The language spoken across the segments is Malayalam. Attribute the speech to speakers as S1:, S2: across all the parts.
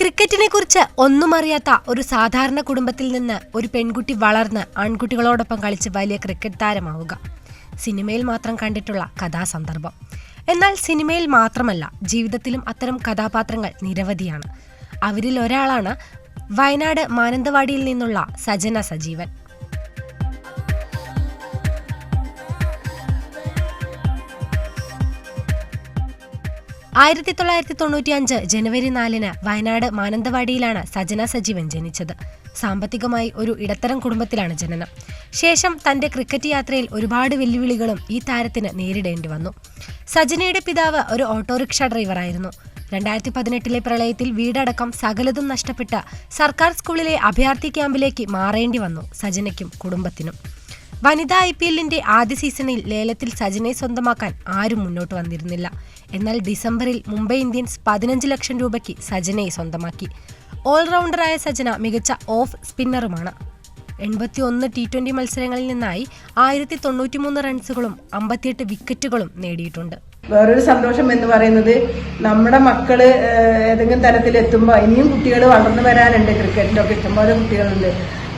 S1: ക്രിക്കറ്റിനെ കുറിച്ച് ഒന്നും അറിയാത്ത ഒരു സാധാരണ കുടുംബത്തിൽ നിന്ന് ഒരു പെൺകുട്ടി വളർന്ന് ആൺകുട്ടികളോടൊപ്പം കളിച്ച് വലിയ ക്രിക്കറ്റ് താരമാവുക. സിനിമയിൽ മാത്രം കണ്ടിട്ടുള്ള കഥാസന്ദർഭം. എന്നാൽ സിനിമയിൽ മാത്രമല്ല ജീവിതത്തിലും അത്തരം കഥാപാത്രങ്ങൾ നിരവധിയാണ്. അവരിൽ ഒരാളാണ് വയനാട് മാനന്തവാടിയിൽ നിന്നുള്ള സജന സജീവൻ. ആയിരത്തി തൊള്ളായിരത്തി തൊണ്ണൂറ്റി അഞ്ച് ജനുവരി നാലിന് വയനാട് മാനന്തവാടിയിലാണ് സജന സജീവൻ ജനിച്ചത്. സാമ്പത്തികമായി ഒരു ഇടത്തരം കുടുംബത്തിലാണ് ജനനം. ശേഷം തന്റെ ക്രിക്കറ്റ് യാത്രയിൽ ഒരുപാട് വെല്ലുവിളികളും ഈ താരത്തിന് നേരിടേണ്ടി വന്നു. സജനയുടെ പിതാവ് ഒരു ഓട്ടോറിക്ഷ ഡ്രൈവറായിരുന്നു. രണ്ടായിരത്തി പതിനെട്ടിലെ പ്രളയത്തിൽ വീടടക്കം സകലതും നഷ്ടപ്പെട്ട സർക്കാർ സ്കൂളിലെ അഭയാർത്ഥി ക്യാമ്പിലേക്ക് മാറേണ്ടി വന്നു സജനയ്ക്കും കുടുംബത്തിനും. വനിതാ ഐ പി എല്ലിന്റെ ആദ്യ സീസണിൽ ലേലത്തിൽ സജനയെ സ്വന്തമാക്കാൻ ആരും മുന്നോട്ട് വന്നിരുന്നില്ല. എന്നാൽ ഡിസംബറിൽ മുംബൈ ഇന്ത്യൻസ് പതിനഞ്ച് ലക്ഷം രൂപയ്ക്ക് സജനയെ സ്വന്തമാക്കി. ഓൾറൗണ്ടറായ സജന മികച്ച ഓഫ് സ്പിന്നറുമാണ്. എൺപത്തി ഒന്ന് ടി ട്വന്റി മത്സരങ്ങളിൽ നിന്നായി ആയിരത്തി തൊണ്ണൂറ്റിമൂന്ന് റൺസുകളും അമ്പത്തിയെട്ട് വിക്കറ്റുകളും നേടിയിട്ടുണ്ട്.
S2: വേറൊരു സന്തോഷം എന്ന് പറയുന്നത് നമ്മുടെ മക്കൾ ഏതെങ്കിലും തരത്തിൽ എത്തുമ്പോൾ ഇനിയും കുട്ടികൾ വളർന്നു വരാനുണ്ട്. ക്രിക്കറ്റിലൊക്കെ ഇഷ്ടംപോലെ കുട്ടികളുണ്ട്.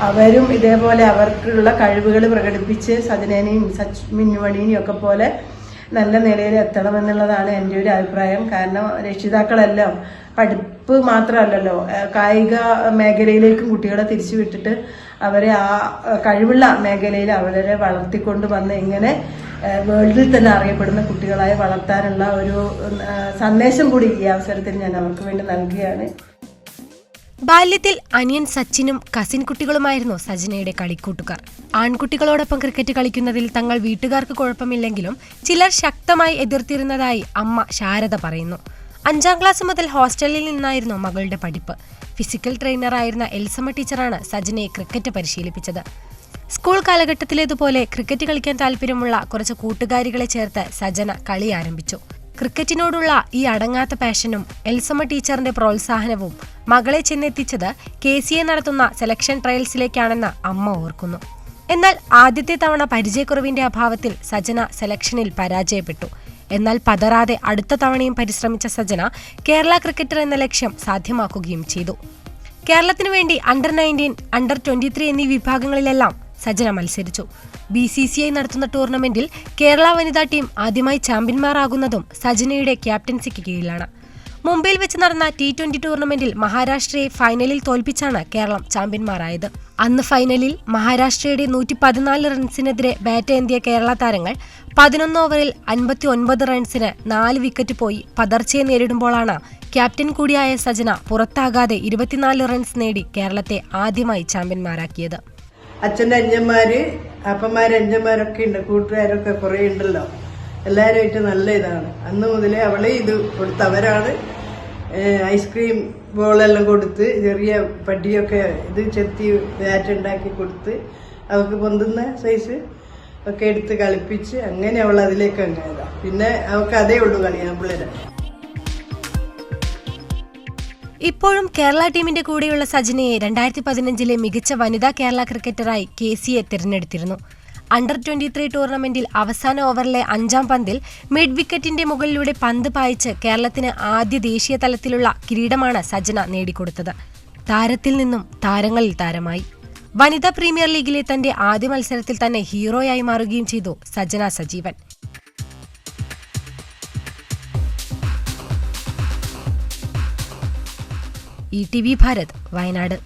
S2: അവരും ഇതേപോലെ അവർക്കുള്ള കഴിവുകൾ പ്രകടിപ്പിച്ച് സജനേനെയും സച്ച് മിന്നുമണിനെയും ഒക്കെ പോലെ നല്ല നിലയിൽ എത്തണമെന്നുള്ളതാണ് എന്റെ ഒരു അഭിപ്രായം. കാരണം രക്ഷിതാക്കളെല്ലാം പഠിപ്പ് മാത്രമല്ലല്ലോ കായിക മേഖലയിലേക്കും കുട്ടികളെ തിരിച്ചു വിട്ടിട്ട് അവരെ ആ കഴിവുള്ള മേഖലയിൽ അവരെ വളർത്തിക്കൊണ്ട് വന്ന് ഇങ്ങനെ ഏഹ്, വേൾഡിൽ തന്നെ അറിയപ്പെടുന്ന കുട്ടികളായി വളർത്താനുള്ള ഒരു സന്ദേശം കൂടി ഈ അവസരത്തിൽ ഞാൻ അവർക്ക് വേണ്ടി നൽകുകയാണ്.
S1: ബാല്യത്തിൽ അനിയൻ സച്ചിനും കസിൻ കുട്ടികളുമായിരുന്നു സജനയുടെ കളിക്കൂട്ടുകാർ. ആൺകുട്ടികളോടൊപ്പം ക്രിക്കറ്റ് കളിക്കുന്നതിൽ തങ്ങൾ വീട്ടുകാർക്ക് കുഴപ്പമില്ലെങ്കിലും ചിലർ ശക്തമായി എതിർത്തിരുന്നതായി അമ്മ ശാരദ പറയുന്നു. അഞ്ചാം ക്ലാസ് മുതൽ ഹോസ്റ്റലിൽ നിന്നായിരുന്നു മകളുടെ പഠിപ്പ്. ഫിസിക്കൽ ട്രെയിനറായിരുന്ന എൽസമ്മ ടീച്ചറാണ് സജനയെ ക്രിക്കറ്റ് പരിശീലിപ്പിച്ചത്. സ്കൂൾ കാലഘട്ടത്തിലേതുപോലെ ക്രിക്കറ്റ് കളിക്കാൻ താല്പര്യമുള്ള കുറച്ച് കൂട്ടുകാരികളെ ചേർത്ത് സജന കളി ആരംഭിച്ചു. ക്രിക്കറ്റിനോടുള്ള ഈ അടങ്ങാത്ത പാഷനും എൽസമ്മ ടീച്ചറിന്റെ പ്രോത്സാഹനവും മകളെ ചെന്നെത്തിച്ചത് കെ സി എ നടത്തുന്ന സെലക്ഷൻ ട്രയൽസിലേക്കാണെന്ന് അമ്മ ഓർക്കുന്നു. എന്നാൽ ആദ്യത്തെ തവണ പരിചയക്കുറവിന്റെ അഭാവത്തിൽ സജന സെലക്ഷനിൽ പരാജയപ്പെട്ടു. എന്നാൽ പതറാതെ അടുത്ത തവണയും പരിശ്രമിച്ച സജന കേരള ക്രിക്കറ്റർ എന്ന ലക്ഷ്യം സാധ്യമാക്കുകയും ചെയ്തു. കേരളത്തിനു വേണ്ടി അണ്ടർ നയന്റീൻ അണ്ടർ ട്വന്റി എന്നീ വിഭാഗങ്ങളിലെല്ലാം സജന മത്സരിച്ചു. ബി സി സി ഐ നടത്തുന്ന ടൂർണമെന്റിൽ കേരള വനിതാ ടീം ആദ്യമായി ചാമ്പ്യന്മാരാകുന്നതും സജനയുടെ ക്യാപ്റ്റൻസിക്ക് കീഴിലാണ്. മുംബൈയിൽ വെച്ച് നടന്ന ടി ട്വന്റി ടൂർണമെന്റിൽ മഹാരാഷ്ട്രയെ ഫൈനലിൽ തോൽപ്പിച്ചാണ് കേരളം ചാമ്പ്യന്മാരായത്. അന്ന് ഫൈനലിൽ മഹാരാഷ്ട്രയുടെ നൂറ്റി പതിനാല് റൺസിനെതിരെ ബാറ്റ് ഏന്തിയ കേരള താരങ്ങൾ പതിനൊന്ന് ഓവറിൽ അൻപത്തി ഒൻപത് റൺസിന് നാല് വിക്കറ്റ് പോയി പതർച്ചയെ നേരിടുമ്പോഴാണ് ക്യാപ്റ്റൻ കൂടിയായ സജന പുറത്താകാതെ ഇരുപത്തിനാല് റൺസ് നേടി കേരളത്തെ ആദ്യമായി ചാമ്പ്യന്മാരാക്കിയത്.
S2: അച്ഛന്റെ അഞ്ഞന്മാര് അപ്പന്മാര് അഞ്ചന്മാരൊക്കെ ഉണ്ട് കൂട്ടുകാരൊക്കെ കുറേ ഉണ്ടല്ലോ. എല്ലാവരുമായിട്ട് നല്ല ഇതാണ്. അന്ന് മുതലേ അവളെ ഇത് കൊടുത്ത് അവരാണ് ഐസ്ക്രീം ബോളെല്ലാം കൊടുത്ത് ചെറിയ പടിയൊക്കെ ഇത് ചെത്തി ബാറ്റ് ഉണ്ടാക്കി കൊടുത്ത് അവൾക്ക് പൊന്തുന്ന സൈസ് ഒക്കെ എടുത്ത് കളിപ്പിച്ച് അങ്ങനെ അവൾ അതിലേക്ക് അങ്ങായതാ പിന്നെ അവൾക്ക് അതേ ഉള്ളൂ കളിയാൻ പിള്ളേരെ.
S1: ഇപ്പോഴും കേരള ടീമിന്റെ കൂടെയുള്ള സജനയെ രണ്ടായിരത്തി പതിനഞ്ചിലെ മികച്ച വനിതാ കേരള ക്രിക്കറ്ററായി കെ സിയെ തിരഞ്ഞെടുത്തിരുന്നു. അണ്ടർ ട്വന്റി ത്രീ ടൂർണമെന്റിൽ അവസാന ഓവറിലെ അഞ്ചാം പന്തിൽ മിഡ് വിക്കറ്റിന്റെ മുകളിലൂടെ പന്ത് പായിച്ച് കേരളത്തിന് ആദ്യ ദേശീയ തലത്തിലുള്ള കിരീടമാണ് സജന നേടിക്കൊടുത്തത്. താരത്തിൽ നിന്നും താരങ്ങളിൽ താരമായി. വനിതാ പ്രീമിയർ ലീഗിലെ തന്റെ ആദ്യ മത്സരത്തിൽ തന്നെ ഹീറോയായി മാറുകയും ചെയ്തു Sajana Sajeevan. E T V Bharat Wayanad